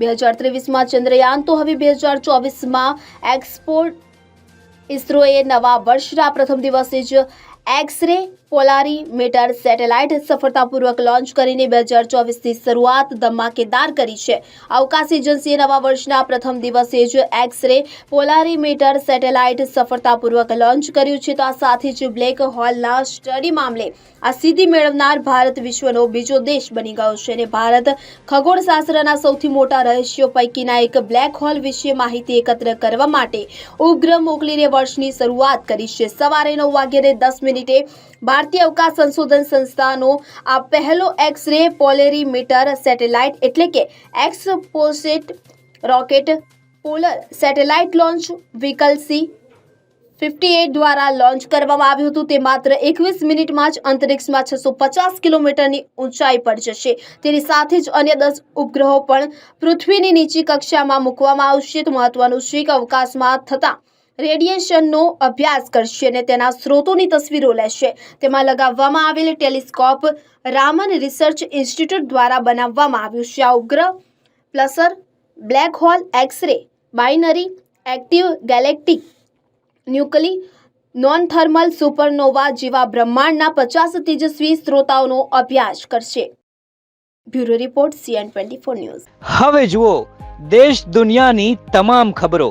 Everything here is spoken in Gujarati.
બે હજાર ત્રેવીસમાં ચંદ્રયાન, તો હવે બે હજાર ચોવીસમાં એક્સપોર્ટ ઇસરોએ નવા વર્ષના પ્રથમ દિવસે જ એક્સરે પોલારીમીટર સેટેલાઇટ સફળતાપૂર્વક લોન્ચ કરીને બે હજાર ચોવીસની શરૂઆત ધમાકેદાર કરી છે. અવકાશ એજન્સીએ નવા વર્ષના પ્રથમ દિવસે જ એક્સરે પોલારીમીટર સેટેલાઇટ સફળતાપૂર્વક લોન્ચ કર્યું છે. તો આ સાથે જ બ્લેક હોલના સ્ટડી મામલે આ સિદ્ધિ મેળવનાર ભારત વિશ્વનો બીજો દેશ બની ગયો છે અને ભારત ખગોળશાસ્ત્રના સૌથી મોટા રહસ્યો પૈકીના એક બ્લેક હોલ વિશે માહિતી એકત્ર કરવા માટે ઉપગ્રહ મોકલીને વર્ષની શરૂઆત કરી છે. સવારે નવ વાગ્યે દસ મિનિટે ભારતીય અવકાશ સંશોધન સંસ્થાનો આ પહેલો એક્સ રે પોલેરીમીટર સેટેલાઇટ એટલે કે XPoSat rocket polar satellite launch vehicle C fifty eight દ્વારા લોન્ચ કરવામાં આવ્યું હતું. તે માત્ર એકવીસ મિનિટમાં જ અંતરિક્ષમાં છસો પચાસ કિલોમીટરની ઊંચાઈ પર જશે. તેની સાથે જ અન્ય દસ ઉપગ્રહો પણ પૃથ્વીની નીચી કક્ષામાં મૂકવામાં આવશે. તો મહત્વનું છે કે અવકાશમાં થતા રેડિયેશનનો અભ્યાસ કરશે અને તેના સ્ત્રોતોની તસવીરો લેશે. તેમાં લગાવવામાં આવેલ ટેલિસ્કોપ રામન રિસર્ચ ઇન્સ્ટિટ્યૂટ દ્વારા બનાવવામાં આવ્યું છે. આ ઉપગ્રહ pulsar, black hole, X-ray, binary, active galactic nuclei non thermal supernova જેવા બ્રહ્માંડના પચાસ તેજસ્વી સ્ત્રોતાઓનો અભ્યાસ કરશે. Bureau report, CN twenty four news. હવે જુઓ, દેશ દુનિયાની તમામ ખબરો.